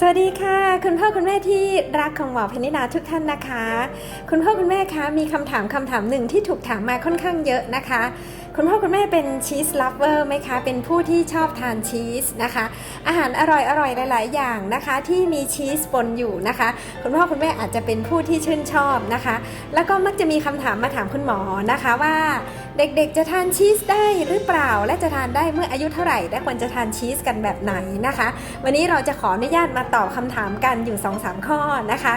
สวัสดีค่ะ คุณพ่อคุณแม่ที่รักของหมอพนนิดาทุกท่านนะคะ คุณพ่อคุณแม่คะมีคำถามคำถามหนึ่งที่ถูกถามมาค่อนข้างเยอะนะคะ คุณพ่อคุณแม่เป็นชีสลัฟเวอร์ไหมคะ เป็นผู้ที่ชอบทานชีสนะคะ อาหารอร่อยอร่อยหลาย ๆ อย่างนะคะ ที่มีชีสปนอยู่นะคะ คุณพ่อคุณแม่อาจจะเป็นผู้ที่ชื่นชอบนะคะ แล้วก็มักจะมีคำถามมาถามคุณหมอนะคะว่าเด็กๆ จะทานชีสได้หรือเปล่า และจะทานได้เมื่ออายุเท่าไหร่ และควรจะทานชีสกันแบบไหนนะคะ วันนี้เราจะขออนุญาตมาตอบคำถามกันอยู่ 2-3 ข้อนะคะ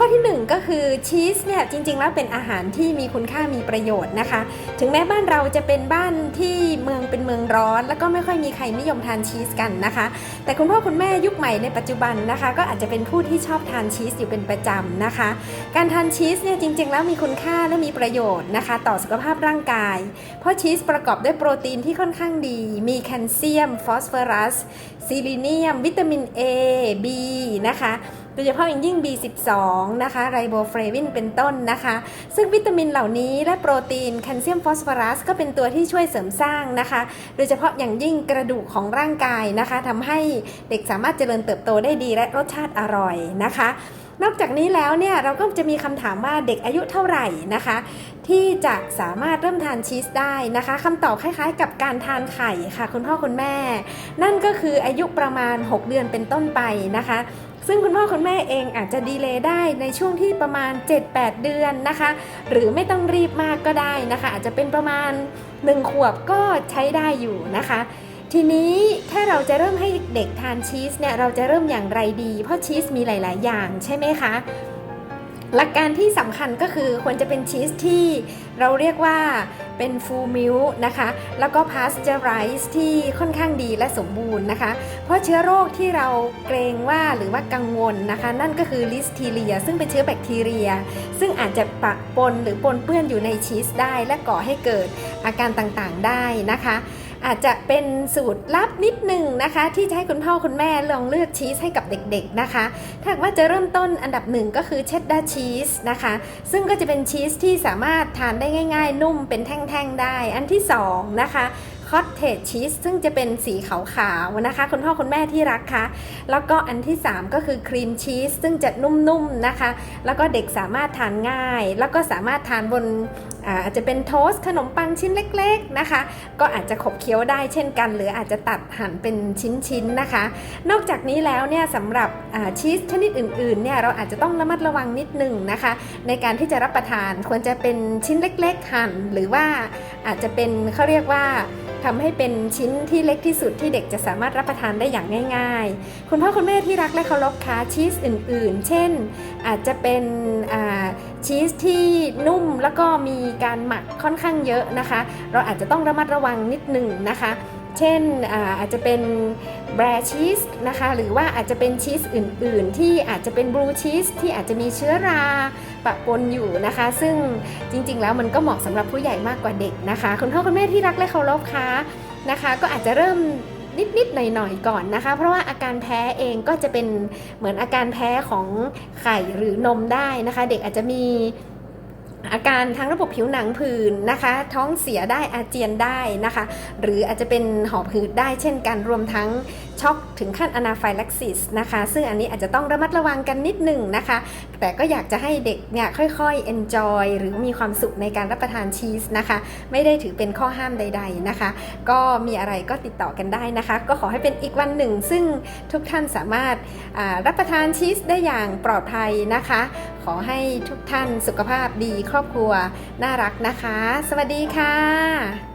ข้อที่ 1 ก็คือชีสเนี่ยจริง ๆ แล้วเป็นอาหารที่มีคุณค่ามีประโยชน์นะคะ ถึงแม้บ้านเราจะเป็นบ้านที่เมืองเป็นเมืองร้อน แล้วก็ไม่ค่อยมีใครนิยมทานชีสกันนะคะ แต่คุณพ่อคุณแม่ยุคใหม่ในปัจจุบันนะคะ ก็อาจจะเป็นผู้ที่ชอบทานชีสอยู่เป็นประจำนะคะ การทานชีสเนี่ยจริง ๆ แล้วมีคุณค่าและมีประโยชน์นะคะ ต่อสุขภาพร่างกาย เพราะชีสประกอบด้วยโปรตีนที่ค่อนข้างดี มีแคลเซียม ฟอสฟอรัสซิลิเนียม วิตามิน A B นะคะ ดยเฉพาะอย่างยิ่ง B12 นะคะไรโบเฟลวินเป็นต้นนะคะ ซึ่งวิตามินเหล่านี้และโปรตีนแคลเซียมฟอสฟอรัส ก็เป็นตัวที่ช่วยเสริมสร้างนะคะ โดยเฉพาะอย่างยิ่งกระดูกของร่างกายนะคะทำให้เด็กสามารถเจริญเติบโตได้ดีและรสชาติอร่อยนะคะ นอกจากนี้แล้วเนี่ยเราก็จะมีคำถามว่าเด็กอายุเท่าไหร่นะคะ ที่จะสามารถเริ่มทานชีสได้นะคะคำตอบคล้ายๆ กับการทานไข่ค่ะ คุณพ่อคุณแม่ นั่นก็คืออายุประมาณ 6 เดือนเป็นต้นไปนะคะซึ่งคุณพ่อคุณแม่เองอาจจะดีเลย์ได้ในช่วงที่ประมาณ 7-8 เดือนนะคะ หรือไม่ต้องรีบมากก็ได้นะคะ อาจจะเป็นประมาณ 1 ขวบก็ใช้ได้อยู่นะคะ ทีนี้ถ้าเราจะเริ่มให้เด็กทานชีสเนี่ยเราจะเริ่มอย่างไรดี เพราะชีสมีหลาย ๆ อย่างใช่ไหมคะ หลักการที่สำคัญก็คือควรจะเป็นชีสที่เราเรียกว่าเป็นฟูลมิลนะคะ แล้วก็พาสเจอร์ไรส์ที่ค่อนข้างดีและสมบูรณ์นะคะ เพราะเชื้อโรคที่เราเกรงว่าหรือว่ากังวลนะคะ นั่นก็คือลิสทีเรีย ซึ่งเป็นเชื้อแบคทีเรีย ซึ่งอาจจะปะปนหรือปนเปื้อนอยู่ในชีสได้ และก่อให้เกิดอาการต่างๆได้นะคะ อาจจะเป็นสูตรลับนิดหนึ่งนะคะ ที่จะให้คุณพ่อคุณแม่ลองเลือกชีสให้กับเด็กๆนะคะ ถ้าว่าจะเริ่มต้นอันดับหนึ่งก็คือเชดดาร์ชีสนะคะ ซึ่งก็จะเป็นชีสที่สามารถทานได้ง่าย ๆ นุ่มเป็นแท่งๆได้ อันที่สองนะคะ คอตเทจชีสซึ่งจะเป็นสีขาวๆนะคะ คุณพ่อคุณแม่ที่รักคะแล้วก็อันที่ 3 ก็คือครีมชีสซึ่งจะนุ่มๆนะคะ แล้วก็เด็กสามารถทานง่าย แล้วก็สามารถทานบนอาจจะเป็นโทสขนมปังชิ้นเล็กๆนะคะ ก็อาจจะขบเคี้ยวได้เช่นกัน หรืออาจจะตัดหั่นเป็นชิ้นๆนะคะ นอกจากนี้แล้วเนี่ยสำหรับชีสชนิดอื่นๆเนี่ยเราอาจจะต้องระมัดระวังนิดหนึ่งนะคะ ในการที่จะรับประทานควรจะเป็นชิ้นเล็ก ๆ หั่นหรือว่าอาจจะเป็นเขาเรียกว่า ทำให้เป็นชิ้นที่เล็กที่สุดที่เด็กจะสามารถรับประทานได้อย่างง่าย ๆ คุณพ่อคุณแม่ที่รักและเคารพคะชีสอื่น ๆ เช่น อาจจะเป็นชีสที่นุ่มแล้วก็มีการหมักค่อนข้างเยอะนะคะ เราอาจจะต้องระมัดระวังนิดหนึ่งนะคะ เช่นอาจจะเป็นแบรชีสนะคะหรือว่าอาจจะเป็นชีสอื่นๆ ที่อาจจะเป็นบลูชีสที่อาจจะมีเชื้อราปะปนอยู่นะคะ ซึ่งจริงๆ แล้วมันก็เหมาะสำหรับผู้ใหญ่มากกว่าเด็กนะคะคุณพ่อคุณแม่ที่รักและเคารพคะนะคะ ก็อาจจะเริ่มนิดๆ หน่อยๆ ก่อนนะคะ เพราะว่าอาการแพ้เองก็จะเป็นเหมือนอาการแพ้ของไข่หรือนมได้นะคะ เด็กอาจจะมี อาการทางระบบผิวหนังผื่นนะคะ ท้องเสียได้อาเจียนได้นะคะ หรืออาจจะเป็นหอบหืดได้เช่นกันรวมทั้ง ช็อกถึงขั้นอนาไฟลักซิสนะคะ ซึ่งอันนี้อาจจะต้องระมัดระวังกันนิดหนึ่งนะคะ แต่ก็อยากจะให้เด็กเนี่ยค่อยๆ enjoy หรือมีความสุขในการรับประทานชีสนะคะ ไม่ได้ถือเป็นข้อห้ามใด ๆนะคะ ก็มีอะไรก็ติดต่อกันได้นะคะ ก็ขอให้เป็นอีกวันหนึ่ง ซึ่งทุกท่านสามารถรับประทานชีสได้อย่างปลอดภัยนะคะ ขอให้ทุกท่านสุขภาพดีครอบครัวน่ารักนะคะ สวัสดีค่ะ